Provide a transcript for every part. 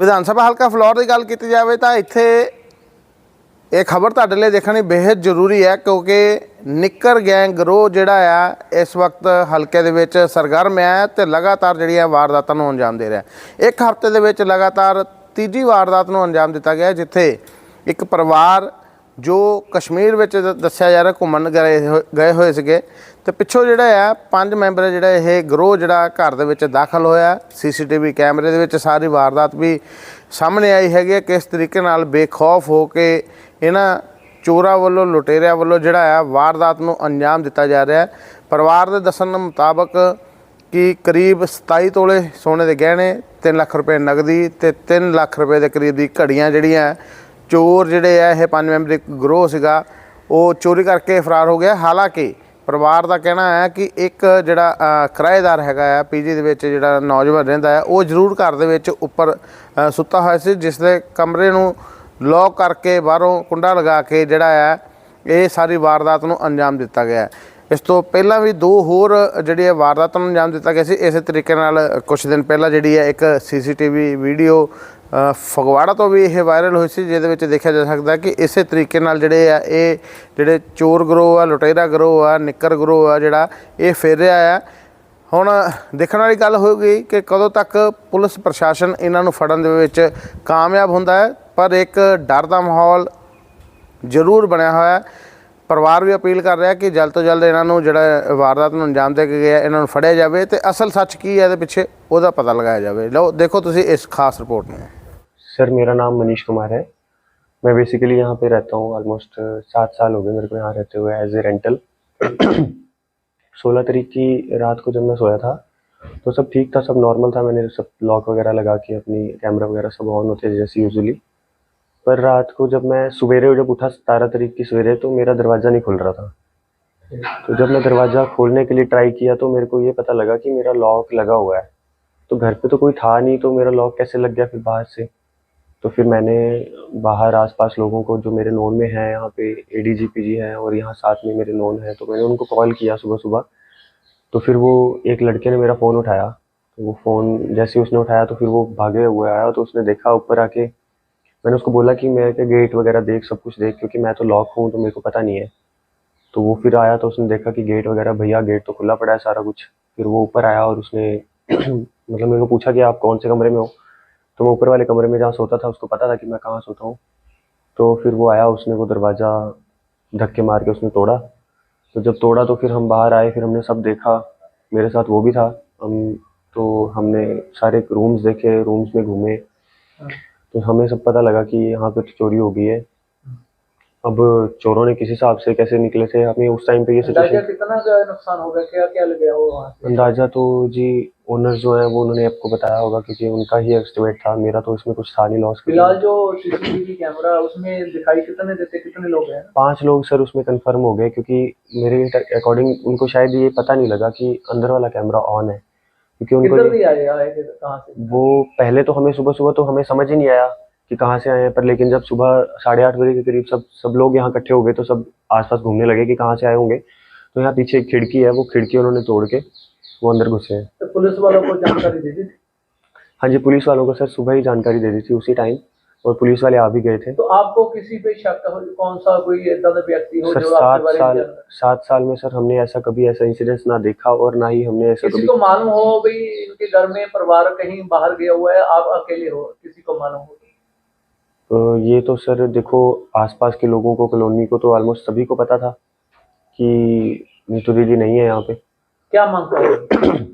ਵਿਧਾਨ ਸਭਾ ਹਲਕਾ ਫਲੋਰ ਦੀ ਗੱਲ ਕੀਤੀ ਜਾਵੇ ਤਾਂ ਇੱਥੇ ਇਹ ਖਬਰ ਤੁਹਾਡੇ ਲਈ ਦੇਖਣੀ ਬੇहद ਜ਼ਰੂਰੀ ਹੈ ਕਿਉਂਕਿ ਨਿੱਕਰ ਗੈਂਗ ਗਰੋਹ ਜਿਹੜਾ ਆ, ਇਸ ਵਕਤ ਹਲਕੇ ਦੇ ਵਿੱਚ ਸਰਗਰਮ ਹੈ ਤੇ ਲਗਾਤਾਰ ਜਿਹੜੀਆਂ ਵਾਰਦਾਤਾਂ ਨੂੰ ਅੰਜਾਮ ਦੇ ਰਿਹਾ ਇੱਕ ਹਫ਼ਤੇ ਦੇ ਵਿੱਚ ਲਗਾਤਾਰ ਤੀਜੀ ਵਾਰਦਾਤ ਨੂੰ ਅੰਜਾਮ ਦਿੱਤਾ ਗਿਆ ਜਿੱਥੇ ਇੱਕ ਪਰਿਵਾਰ ਜੋ ਕਸ਼ਮੀਰ ਵਿੱਚ ਦ- ਦੱਸਿਆ ਜਾ ਰਿਹਾ, ਘੁੰਮਣ ਗਏ ਹੋ- ਗਏ ਹੋਏ ਸੀਗੇ, ਤੇ ਪਿੱਛੋਂ ਜਿਹੜਾ ਆ, ਪੰਜ ਮੈਂਬਰ ਜਿਹੜਾ ਇਹ ਗਰੋਹ ਜਿਹੜਾ ਘਰ ਦੇ ਵਿੱਚ ਦਾਖਲ ਹੋਇਆ। ਸੀਸੀਟੀਵੀ ਕੈਮਰੇ ਦੇ ਵਿੱਚ ਸਾਰੀ ਵਾਰਦਾਤ ਵੀ ਸਾਹਮਣੇ ਆਈ ਹੈਗੀ ਹੈ ਕਿਸ ਤਰੀਕੇ ਨਾਲ ਬੇਖੌਫ ਹੋ ਕੇ ਇਹਨਾਂ ਚੋਰਾਂ ਵੱਲੋਂ, ਲੁਟੇਰਿਆਂ ਵੱਲੋਂ ਜਿਹੜਾ ਆ, ਵਾਰਦਾਤ ਨੂੰ ਅੰਜਾਮ ਦਿੱਤਾ ਜਾ ਰਿਹਾ। ਹੈ ਪਰਿਵਾਰ ਦੇ ਦੱਸਣ ਮੁਤਾਬਕ ਕਿ ਕਰੀਬ 27 ਤੋਲੇ ਸੋਨੇ ਦੇ ਗਹਿਣੇ 3 ਲੱਖ ਰੁਪਏ ਨਗਦੀ ਤੇ 3 ਲੱਖ ਰੁਪਏ ਦੇ ਕਰੀਬ ਦੀ ਘੜੀਆਂ ਜਿਹੜੀਆਂ ਚੋਰ ਜਿਹੜੇ ਆ, ਇਹ ਪੰਜ ਮੈਂਬਰੀ ਗਰੋਹ ਸੀਗਾ, ਉਹ ਚੋਰੀ ਕਰਕੇ ਫਰਾਰ ਹੋ ਗਿਆ। ਹਾਲਾਂਕਿ ਪਰਿਵਾਰ ਦਾ ਕਹਿਣਾ ਹੈ ਕਿ ਇੱਕ ਜਿਹੜਾ ਕਿਰਾਏਦਾਰ ਹੈਗਾ ਆ ਪੀਜੀ ਦੇ ਵਿੱਚ ਜਿਹੜਾ ਨੌਜਵਾਨ ਰਹਿੰਦਾ ਹੈ ਉਹ ਜ਼ਰੂਰ ਘਰ ਦੇ ਵਿੱਚ ਉੱਪਰ ਸੁੱਤਾ ਹੋਇਆ ਸੀ, ਜਿਸ ਦੇ ਕਮਰੇ ਨੂੰ ਲੌਕ ਕਰਕੇ ਬਾਹਰੋਂ ਕੁੰਡਾ ਲਗਾ ਕੇ ਜਿਹੜਾ ਆ, ਇਹ ਸਾਰੀ ਵਾਰਦਾਤ ਨੂੰ ਅੰਜਾਮ ਦਿੱਤਾ ਗਿਆ। ਹੈ ਇਸ ਤੋਂ ਪਹਿਲਾਂ ਵੀ ਦੋ ਹੋਰ ਜਿਹੜੀ ਹੈ ਵਾਰਦਾਤਾਂ ਨੂੰ ਅੰਜਾਮ ਦਿੱਤਾ ਗਿਆ ਸੀ। ਇਸੇ ਤਰੀਕੇ ਨਾਲ ਕੁਝ ਦਿਨ ਪਹਿਲਾਂ ਜਿਹੜੀ ਹੈ ਇੱਕ ਸੀਸੀਟੀਵੀ ਵੀਡੀਓ ਫਗਵਾੜਾ ਤੋਂ ਵੀ ਇਹ ਵਾਇਰਲ ਹੋਈ ਸੀ, ਜਿਹਦੇ ਵਿੱਚ ਦੇਖਿਆ ਜਾ ਸਕਦਾ ਕਿ ਇਸੇ ਤਰੀਕੇ ਨਾਲ ਜਿਹੜੇ ਆ, ਇਹ ਜਿਹੜੇ ਚੋਰ ਗਰੋਹ ਆ, ਲੁਟੇਰਾ ਗਰੋਹ ਆ, ਨਿੱਕਰ ਗਰੋਹ ਆ, ਜਿਹੜਾ ਇਹ ਫਿਰ ਰਿਹਾ ਆ। ਹੁਣ ਦੇਖਣ ਵਾਲੀ ਗੱਲ ਹੋਊਗੀ ਕਿ ਕਦੋਂ ਤੱਕ ਪੁਲਿਸ ਪ੍ਰਸ਼ਾਸਨ ਇਹਨਾਂ ਨੂੰ ਫੜਨ ਦੇ ਵਿੱਚ ਕਾਮਯਾਬ ਹੁੰਦਾ ਹੈ, ਪਰ ਇੱਕ ਡਰ ਦਾ ਮਾਹੌਲ ਜ਼ਰੂਰ ਬਣਿਆ ਹੋਇਆ ਹੈ। ਪਰਿਵਾਰ ਵੀ ਅਪੀਲ ਕਰ ਰਿਹਾ ਕਿ ਜਲਦ ਤੋਂ ਜਲਦ ਇਹਨਾਂ ਨੂੰ ਜਿਹੜਾ ਵਾਰਦਾਤ ਨੂੰ ਅੰਜਾਮ ਦੇ ਕੇ ਗਿਆ, ਇਹਨਾਂ ਨੂੰ ਫੜਿਆ ਜਾਵੇ ਤੇ ਅਸਲ ਸੱਚ ਕੀ ਹੈ ਇਹਦੇ ਪਿੱਛੇ ਉਹਦਾ ਪਤਾ ਲਗਾਇਆ ਜਾਵੇ। ਲਓ, ਦੇਖੋ ਤੁਸੀਂ ਇਸ ਖਾਸ ਰਿਪੋਰਟ ਨੂੰ। सर मेरा नाम मनीष कुमार है। मैं बेसिकली यहाँ पे रहता हूँ ऑलमोस्ट सात साल हो गए मेरे को यहाँ रहते हुए एज ए रेंटल सोलह तारीख की रात को जब मैं सोया था तो सब ठीक था, सब नॉर्मल था। मैंने सब लॉक वगैरह लगा के अपनी कैमरा वगैरह सब ऑन होते जैसे यूजुअली पर रात को जब मैं सवेरे जब उठा सतारह तारीख की सवेरे तो मेरा दरवाज़ा नहीं खुल रहा था। तो जब मैं दरवाज़ा खोलने के लिए ट्राई किया तो मेरे को ये पता लगा कि मेरा लॉक लगा हुआ है। तो घर पे तो कोई था नहीं तो मेरा लॉक कैसे लग गया फिर बाहर से? तो फिर मैंने बाहर आसपास लोगों को जो मेरे नोन में है, यहाँ पे A D G P G है और यहाँ साथ में मेरे नोन है तो मैंने उनको कॉल किया सुबह सुबह तो फिर वो एक लड़के ने मेरा फ़ोन उठाया। तो वो फ़ोन जैसे उसने उठाया तो फिर वो भागे हुए आया तो उसने देखा ऊपर आके। मैंने उसको बोला कि मैं क्या गेट वगैरह देख, सब कुछ देख, क्योंकि मैं तो लॉक हूँ तो मेरे को पता नहीं है। तो वो फिर आया तो उसने देखा कि गेट वगैरह, भैया गेट तो खुला पड़ा है सारा कुछ। फिर वो ऊपर आया और उसने मतलब मेरे को पूछा कि आप कौन से कमरे में हो? तो मैं ऊपर वाले कमरे में जहाँ सोता था उसको पता था कि मैं कहाँ सोता हूँ। तो फिर वो आया उसने वो दरवाज़ा धक्के मार के उसने तोड़ा। तो जब तोड़ा तो फिर हम बाहर आए फिर हमने सब देखा। मेरे साथ वो भी था। हम तो हमने सारे रूम्स देखे रूम्स में घूमे। तो हमें सब पता लगा कि यहाँ पे तो चोरी हो गई है। अब चोरों ने किस हिसाब से कैसे निकले थे? हमें उस टाइम पे ये सिचुएशन कितना नुकसान होगा क्या क्या लगे वो अंदाज़ा तो जी ओनर जो है वो उन्होंने आपको बताया होगा क्योंकि उनका ही एस्टिमेट था। मेरा तो इसमें कुछ था नहीं लॉस फ़िलहाल जो सीसीटीवी कैमरा उसमें दिखाई कितने देते कितने लोग हैं? पाँच लोग सर उसमें कंफर्म हो गए क्योंकि मेरे अकॉर्डिंग उनको शायद ये पता नहीं लगा कि अंदर वाला कैमरा ऑन है। क्योंकि उनको वो पहले तो हमें सुबह सुबह तो हमें समझ ही नहीं आया। कि कहाँ से आए हैं? पर लेकिन जब सुबह साढ़े आठ बजे के करीब सब सब लोग यहाँ इकट्ठे हो गए तो सब आसपास घूमने लगे कि कहाँ से आए होंगे। तो यहाँ पीछे एक खिड़की है वो खिड़की उन्होंने तोड़ के वो अंदर घुसे हैं। तो पुलिस वालों को जानकारी दे दी थी? हाँ जी पुलिस वालों को सर सुबह ही जानकारी दे दी थी उसी टाइम और पुलिस वाले आ भी गए थे। तो आपको किसी पे शक हो कौन सा कोई ऐसा व्यक्ति हो सर जो सात साल सात साल में सर हमने ऐसा कभी ऐसा इंसिडेंस ना देखा और ना ही हमने ऐसा किसी कभी को मालूम हो भाई इनके घर में परिवार कहीं बाहर गया हुआ है आप अकेले हो किसी को मालूम हो? ये तो सर देखो आसपास के लोगों को कॉलोनी को तो ऑलमोस्ट सभी को पता था कि नीतू दीदी नहीं है यहाँ पे। क्या मांग कर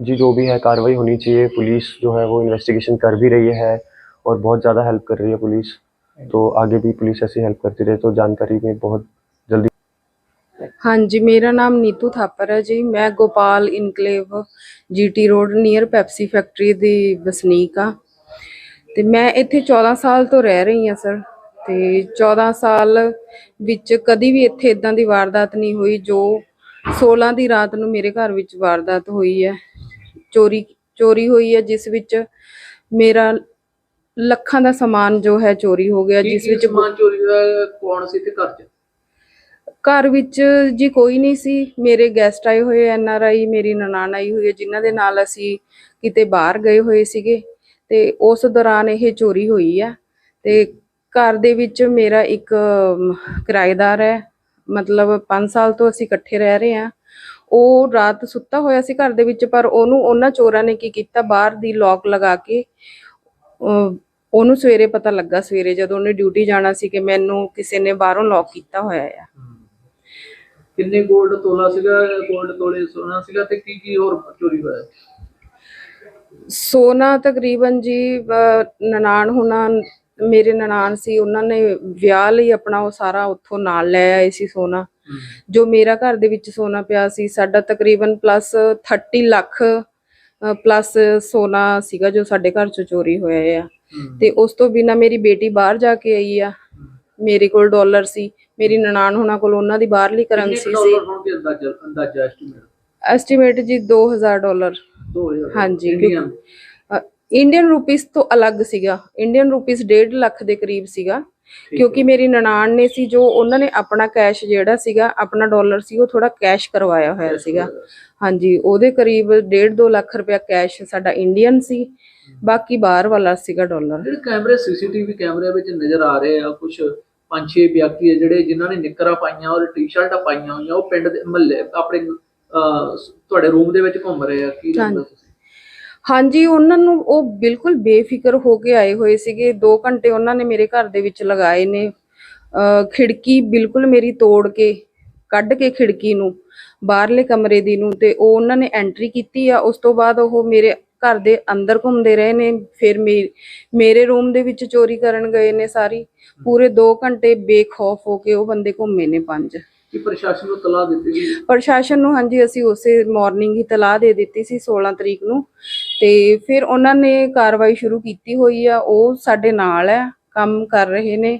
जी जो भी है कार्रवाई होनी चाहिए। पुलिस जो है वो इन्वेस्टिगेशन कर भी रही है और बहुत ज़्यादा हेल्प कर रही है पुलिस। तो आगे भी पुलिस ऐसी हेल्प करती रहे तो जानकारी में बहुत जल्दी हाँ जी मेरा नाम नीतू थापर है जी। मैं Gopal enclave GT road near Pepsi factory दी बसनीक हाँ। ਤੇ ਮੈਂ ਇੱਥੇ 14 ਸਾਲ ਤੋਂ ਰਹਿ ਰਹੀ ਹਾਂ ਸਰ ਤੇ 14 ਸਾਲ ਵਿੱਚ ਕਦੀ ਵੀ ਇੱਥੇ ਇਦਾਂ ਦੀ ਵਾਰਦਾਤ ਨਹੀਂ ਹੋਈ ਜੋ 16 ਦੀ ਰਾਤ ਨੂੰ ਮੇਰੇ ਘਰ ਵਿੱਚ ਵਾਰਦਾਤ ਹੋਈ ਹੈ। ਚੋਰੀ ਚੋਰੀ ਹੋਈ ਹੈ ਜਿਸ ਵਿੱਚ ਮੇਰਾ ਲੱਖਾਂ ਦਾ ਸਮਾਨ ਜੋ ਹੈ ਚੋਰੀ ਹੋ ਗਿਆ ਜਿਸ ਵਿੱਚ ਸਮਾਨ ਚੋਰੀ ਦਾ ਕੌਣ ਸੀ ਤੇ ਘਰ ਚ? ਘਰ ਵਿੱਚ ਜੀ ਕੋਈ ਨਹੀਂ ਸੀ। ਮੇਰੇ ਗੈਸਟ ਆਏ ਹੋਏ ਐਨ ਆਰ ਆਈ ਮੇਰੀ ਨਨਾਣ ਆਈ ਹੋਈ ਹੈ ਜਿਨ੍ਹਾਂ ਦੇ ਨਾਲ ਅਸੀਂ ਕਿਤੇ ਬਾਹਰ ਗਏ ਹੋਏ ਸੀਗੇ। ਤੇ ਉਸ ਦੌਰਾਨ ਇਹ ਚੋਰੀ ਹੋਈ ਆ। ਤੇ ਘਰ ਦੇ ਵਿੱਚ ਮੇਰਾ ਇੱਕ ਕਿਰਾਏਦਾਰ ਹੈ। ਮਤਲਬ 5 ਸਾਲ ਤੋਂ ਅਸੀਂ ਇਕੱਠੇ ਰਹਿ ਰਹੇ ਹਾਂ। ਉਹ ਰਾਤ ਸੁੱਤਾ ਹੋਇਆ ਸੀ ਘਰ ਦੇ ਵਿੱਚ ਪਰ ਉਹਨੂੰ ਉਹਨਾਂ ਚੋਰਾਂ ਨੇ ਕੀ ਕੀਤਾ? ਬਾਹਰ ਦੀ ਲੋਕ ਲਗਾ ਕੇ ਅਹ, ਉਹਨੂੰ ਸਵੇਰੇ ਪਤਾ ਲੱਗਾ ਸਵੇਰੇ ਜਦੋਂ ਉਹਨੇ ਡਿਊਟੀ ਜਾਣਾ ਸੀ ਕਿ ਮੈਨੂੰ ਕਿਸੇ ਨੇ ਬਾਹਰੋਂ ਲੌਕ ਕੀਤਾ ਹੋਇਆ ਆ। ਕਿੰਨੇ 골ਡ ਤੋਲਾ ਸੀਗਾ 골ਡ ਤੋਲੇ ਸੋਨਾ ਸੀਗਾ ਤੇ ਕੀ ਕੀ ਹੋਰ ਚੋਰੀ ਹੋਇਆ? ਸੋਨਾ ਤਕਰੀਬਨ ਜੀ ਅਹ, ਨਨਾਣ ਹੁਣਾ ਮੇਰੇ ਨਨਾਣ ਸੀ ਉਹਨਾਂ ਨੇ ਵਿਆਹ ਲਈ ਆਪਣਾ ਉਹ ਸਾਰਾ ਉੱਥੋਂ ਨਾਲ ਲੈ ਆਏ ਸੀ ਸੋਨਾ। ਜੋ ਮੇਰਾ ਘਰ ਦੇ ਵਿੱਚ ਸੋਨਾ ਪਿਆ ਸੀ ਸਾਡਾ ਤਕਰੀਬਨ ਪਲੱਸ 30 ਲੱਖ ਪਲੱਸ ਸੋਨਾ ਸੀਗਾ ਜੋ ਸਾਡੇ ਘਰ ਚੋਂ ਚੋਰੀ ਹੋਇਆ ਆ। ਤੇ ਉਸ ਤੋਂ ਬਿਨਾ ਮੇਰੀ ਬੇਟੀ ਬਾਹਰ ਜਾ ਕੇ ਆਈ ਆ। ਮੇਰੇ ਕੋਲ ਡਾਲਰ ਸੀ ਮੇਰੀ ਨਨਾਣ ਹੁਣਾਂ ਕੋਲ ਉਹਨਾਂ ਦੀ ਬਾਹਰਲੀ ਕਰੰਸੀ ਸੀ। ਡਾਲਰ ਹੋਣਗੇ ਅੰਦਾਜ਼ਾ ਅੰਦਾਜ਼ਾ ਐਸਟੀਮੇਟ ਐਸਟੀਮੇਟ ਜੀ 2000 ਡਾਲਰ। 2000 ਹਾਂਜੀ। ਇੰਡੀਅਨ ਇੰਡੀਅਨ ਰੁਪੀਸ ਤੋਂ ਅਲੱਗ ਸੀਗਾ। ਇੰਡੀਅਨ ਰੁਪੀਸ 1.5 ਲੱਖ ਦੇ ਕਰੀਬ ਸੀਗਾ। ਕਿਉਂਕਿ ਮੇਰੀ ਨਨਾਣ ਨੇ ਸੀ ਜੋ ਉਹਨਾਂ ਨੇ ਆਪਣਾ ਕੈਸ਼ ਜਿਹੜਾ ਸੀਗਾ ਆਪਣਾ ਡਾਲਰ ਸੀ ਉਹ ਥੋੜਾ ਕੈਸ਼ ਕਰਵਾਇਆ ਹੋਇਆ ਸੀਗਾ। ਹਾਂਜੀ ਉਹਦੇ ਕਰੀਬ 1.5 2 ਲੱਖ ਰੁਪਇਆ ਕੈਸ਼ ਸਾਡਾ ਇੰਡੀਅਨ ਸੀ। ਬਾਕੀ ਬਾਹਰ ਵਾਲਾ ਸੀਗਾ ਡਾਲਰ। ਜਿਹੜੇ ਕੈਮਰੇ ਸੀਸੀਟੀਵੀ ਕੈਮਰਿਆਂ ਵਿੱਚ ਨਜ਼ਰ ਆ ਰਹੇ ਆ ਕੁਝ ਪੰਜ ਛੇ ਵਿਅਕਤੀ ਆ ਜਿਹੜੇ ਜਿਨ੍ਹਾਂ ਨੇ ਨਿੱਕਰਾਂ ਪਾਈਆਂ ਔਰ ਟੀ-ਸ਼ਰਟਾਂ ਪਾਈਆਂ ਹੋਈਆਂ ਉਹ ਪਿੰਡ ਦੇ ਮਹੱਲੇ ਆਪਣੇ ਤੁਹਾਡੇ ਰੂਮ ਦੇ ਵਿੱਚ ਘੁੰਮ ਰਹੇ ਆ ਕੀ ਲੱਗਦਾ ਤੁਸੀਂ? ਹਾਂਜੀ ਉਹਨਾਂ ਨੂੰ ਉਹ ਬਿਲਕੁਲ ਬੇਫਿਕਰ ਹੋ ਕੇ ਆਏ ਹੋਏ ਸੀਗੇ। 2 ਘੰਟੇ ਉਹਨਾਂ ਨੇ ਮੇਰੇ ਘਰ ਦੇ ਵਿੱਚ ਲਗਾਏ ਨੇ। ਖਿੜਕੀ ਬਿਲਕੁਲ ਮੇਰੀ ਤੋੜ ਕੇ ਕੱਢ ਕੇ ਖਿੜਕੀ ਨੂੰ ਬਾਹਰਲੇ ਕਮਰੇ ਦੀ ਨੂੰ ਤੇ ਉਹ ਉਹਨਾਂ ਨੇ ਐਂਟਰੀ ਕੀਤੀ ਆ। ਉਸ ਤੋਂ ਬਾਅਦ ਉਹ ਮੇਰੇ ਘਰ ਦੇ ਅੰਦਰ ਘੁੰਮਦੇ ਰਹੇ ਨੇ। ਫਿਰ ਮੇਰੇ ਰੂਮ ਦੇ ਵਿੱਚ ਚੋਰੀ ਕਰਨ ਗਏ ਨੇ ਸਾਰੀ। ਪੂਰੇ 2 ਘੰਟੇ ਬੇਖੌਫ ਹੋ ਕੇ ਉਹ ਬੰਦੇ ਘੁੰਮੇ ਨੇ ਪੰਜ। ਕੀ ਪ੍ਰਸ਼ਾਸਨ ਨੂੰ ਤਲਾਹ ਦਿੱਤੀ ਗਈ? ਪ੍ਰਸ਼ਾਸਨ ਨੂੰ ਹਾਂਜੀ ਅਸੀਂ ਉਸੇ ਮਾਰਨਿੰਗ ਹੀ ਤਲਾਹ ਦੇ ਦਿੱਤੀ ਸੀ 16 ਤਰੀਕ ਨੂੰ। ਤੇ ਫਿਰ ਉਹਨਾਂ ਨੇ ਕਾਰਵਾਈ ਸ਼ੁਰੂ ਕੀਤੀ ਹੋਈ ਆ ਉਹ ਸਾਡੇ ਨਾਲ ਹੈ ਕੰਮ ਕਰ ਰਹੇ ਨੇ।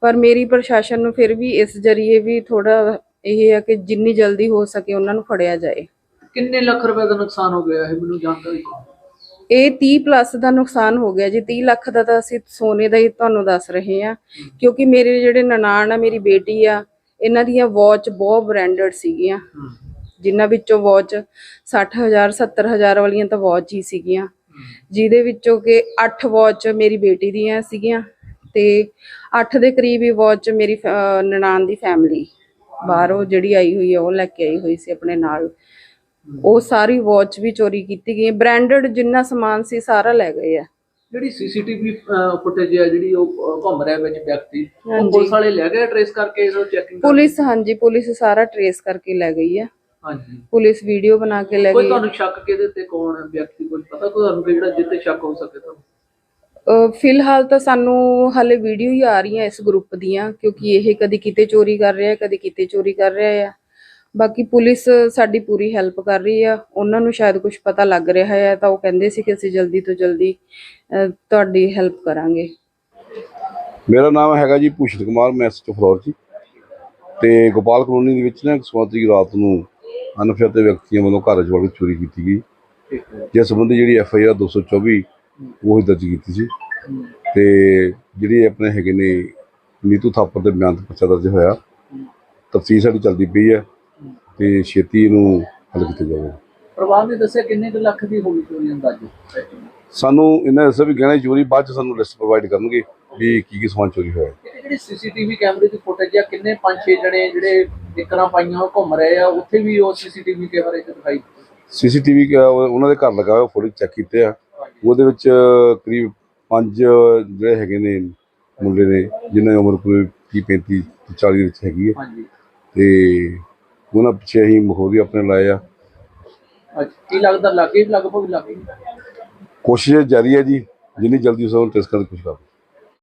ਪਰ ਮੇਰੀ ਪ੍ਰਸ਼ਾਸਨ ਨੂੰ ਫਿਰ ਵੀ ਇਸ ਜਰੀਏ ਵੀ ਥੋੜਾ ਇਹ ਹੈ ਕਿ ਜਿੰਨੀ ਜਲਦੀ ਹੋ ਸਕੇ ਉਹਨਾਂ ਨੂੰ ਫੜਿਆ ਜਾਏ। ਕਿੰਨੇ ਲੱਖ ਰੁਪਏ ਦਾ ਨੁਕਸਾਨ ਹੋ ਗਿਆ ਹੈ ਮੈਨੂੰ ਜਾਣਕਾਰੀ ਇਹ 30 ਪਲੱਸ ਦਾ ਨੁਕਸਾਨ ਹੋ ਗਿਆ ਜੀ। 30 ਲੱਖ ਦਾ ਤਾਂ ਅਸੀਂ ਸੋਨੇ ਦਾ ਹੀ ਤੁਹਾਨੂੰ ਦੱਸ ਰਹੇ ਹਾਂ ਕਿਉਂਕਿ ਮੇਰੇ ਜਿਹੜੇ ਨਨਾਣ ਆ ਮੇਰੀ ਬੇਟੀ ਆ ਇਹਨਾਂ ਦੀਆਂ ਵਾਚ ਬਹੁਤ ਬ੍ਰਾਂਡਡ ਸੀਗੀਆਂ। ਜਿਨ੍ਹਾਂ ਵਿੱਚੋਂ ਵਾਚ 60000 70000 ਵਾਲੀਆਂ ਤਾਂ ਵਾਚ ਹੀ ਸੀਗੀਆਂ। ਜਿਹਦੇ ਵਿੱਚੋਂ ਕਿ 8 ਵਾਚ ਮੇਰੀ ਬੇਟੀ ਦੀਆਂ ਸੀਗੀਆਂ ਤੇ 8 ਦੇ ਕਰੀਬ ਹੀ ਵਾਚ ਮੇਰੀ ਨਨਾਣ ਦੀ ਫੈਮਿਲੀ ਬਾਹਰੋਂ ਜਿਹੜੀ ਆਈ ਹੋਈ ਹੈ ਉਹ ਲੈ ਕੇ ਆਈ ਹੋਈ ਸੀ ਆਪਣੇ ਨਾਲ। ਉਹ ਸਾਰੀ ਵਾਚ ਵੀ ਚੋਰੀ ਕੀਤੀ ਗਈ। ਬ੍ਰਾਂਡਡ ਜਿੰਨਾ ਸਮਾਨ ਸੀ ਸਾਰਾ ਲੈ ਗਏ ਆ। ਜਿਹੜੀ ਸੀਸੀਟੀਵੀ ਫੁਟੇਜ ਹੈ ਜਿਹੜੀ ਉਹ ਘੁੰਮ ਰਿਹਾ ਵਿੱਚ ਵਿਅਕਤੀ ਉਹ ਹਾਂਜੀ। ਪੁਲਿਸ ਵਾਲੇ ਲੈ ਗਏ ਟ੍ਰੇਸ ਕਰਕੇ ਇਹਨੂੰ ਚੈਕਿੰਗ ਪੁਲਿਸ ਹਾਂਜੀ ਪੁਲਿਸ ਸਾਰਾ ਟਰੇਸ ਕਰਕੇ ਲੈ ਗਈ ਆ। ਹਾਂਜੀ। ਪੁਲਿਸ ਵੀਡੀਓ ਬਣਾ ਕੇ ਲੈ ਕੋਈ ਗਈ। ਤੁਹਾਨੂੰ ਸ਼ੱਕ ਕਿਹਦੇ ਤੇ ਕੌਣ ਹੈ ਵਿਅਕਤੀ ਕੁਝ ਪਤਾ ਕੋਈ ਤੁਹਾਨੂੰ ਕਿ ਜਿਹੜਾ ਜਿੱਤੇ ਸ਼ੱਕ ਹੋ ਸਕੇ ਤੁਹਾਨੂੰ? ਅਹ ਫਿਲਹਾਲ ਤਾਂ ਸਾਨੂੰ ਹਾਲੇ ਵੀਡੀਓ ਹੀ ਆ ਰਹੀਆਂ ਇਸ ਗਰੁੱਪ ਦੀਆਂ ਕਿਉਂਕਿ ਇਹ ਕਦੀ ਕਿਤੇ ਚੋਰੀ ਕਰ ਰਿਹਾ ਕਦੀ ਕਿਤੇ ਚੋਰੀ ਕਰ ਰਿਹਾ ਆ। ਬਾਕੀ ਪੁਲਿਸ ਸਾਡੀ ਪੂਰੀ ਹੈਲਪ ਕਰ ਰਹੀ ਆ। ਉਹਨਾਂ ਨੂੰ ਸ਼ਾਇਦ ਕੁਝ ਪਤਾ ਲੱਗ ਰਿਹਾ ਹੈ ਤਾਂ ਉਹ ਕਹਿੰਦੇ ਸੀ ਕਿ ਅਸੀਂ ਜਲਦੀ ਤੋਂ ਜਲਦੀ ਤੁਹਾਡੀ ਹੈਲਪ ਕਰਾਂਗੇ। ਮੇਰਾ ਨਾਮ ਹੈਗਾ ਜੀ ਭੂਸ਼ਣ ਕੁਮਾਰ, ਮੈਂ ਐਸਐਚਓ ਫਲੋਰ ਜੀ। ਤੇ ਗੋਪਾਲ ਕਲੋਨੀ ਦੇ ਵਿੱਚ ਨਾ ਸਵਾਤੀ ਰਾਤ ਨੂੰ ਅਨਫਿਆਤੇ ਵਿਅਕਤੀਆਂ ਵੱਲੋਂ ਘਰ ਚ ਵੜ ਚੋਰੀ ਕੀਤੀ ਗਈ। ਜਿਸ ਸੰਬੰਧੀ ਜਿਹੜੀ ਐਫ ਆਈ ਆਰ 224 ਉਹ ਦਰਜ ਕੀਤੀ ਸੀ। ਤੇ ਜਿਹੜੀ ਆਪਣੇ ਹੈਗੇ ਨੇ ਨੀਤੂ ਥਾਪਰ ਦੇ ਬਿਆਨ ਤੇ ਪਰਚਾ ਦਰਜ ਹੋਇਆ, ਤਫਸੀਲ ਸਾਡੀ ਚੱਲਦੀ ਪਈ ਹੈ। ਤੇ ਛੇਤੀ ਇਹਨੂੰ ਹੱਲ ਕੀਤਾ ਜਾਵੇਗਾ ਪਰਿਵਾਰ ਨੇ ਦੱਸਿਆ ਕਿੰਨੇ ਕੁ ਲੱਖ ਦੀ ਹੋਈ ਚੋਰੀ ਅੰਦਾਜ਼ੇ? ਸਾਨੂੰ ਇਹਨਾਂ ਦੱਸਿਆ ਵੀ ਗਹਿਣੇ ਚੋਰੀ ਬਾਅਦ ਚ ਸਾਨੂੰ ਲਿਸਟ ਪ੍ਰੋਵਾਈਡ ਕਰਨਗੇ ਵੀ ਕੀ ਕੀ ਸਮਾਨ ਚੋਰੀ ਹੋਇਆ। ਜਿਹੜੀ ਸੀਸੀਟੀਵੀ ਕੈਮਰੇ ਦੀ ਫੁਟੇਜ ਆ ਕਿੰਨੇ ਪੰਜ ਛੇ ਜਣੇ ਜਿਹੜੇ ਨਿਕਰਾਂ ਪਾਈਆਂ ਉਹ ਘੁੰਮ ਰਹੇ ਆ ਉੱਥੇ ਵੀ ਉਹ ਸੀਸੀਟੀਵੀ ਕੈਮਰੇ 'ਚ ਦਿਖਾਈ ਸੀਸੀਟੀਵੀ ਉਹਨਾਂ ਦੇ ਘਰ ਲੱਗਾ ਹੋਇਆ ਫੋਟੋ ਚੈੱਕ ਕੀਤੇ ਆ। ਉਹਦੇ ਵਿੱਚ ਕਰੀਬ ਪੰਜ ਜਿਹੜੇ ਹੈਗੇ ਨੇ ਮੁੰਡੇ ਨੇ ਜਿਨ੍ਹਾਂ ਦੀ ਉਮਰ ਕੋਈ 30 35 40 ਦੇ ਵਿੱਚ ਹੈਗੀ ਹੈ ਤੇ ਉਹਨਾਂ ਪਿੱਛੇ ਅਸੀਂ ਮਖੌਰੀ ਆਪਣੇ ਲਾਏ ਆ। ਅੱਛਾ ਕੀ ਲੱਗਦਾ ਲੱਗੇ ਲਗਭਗ ਲੱਗੇ? ਕੋਸ਼ਿਸ਼ ਜਾਰੀ ਹੈ ਜੀ ਜਿੰਨੀ ਜਲਦੀ ਉਸ ਨੂੰ ਟੈਸਟ ਕਰਨ ਦੀ ਕੋਸ਼ਿਸ਼ ਕਰਦੇ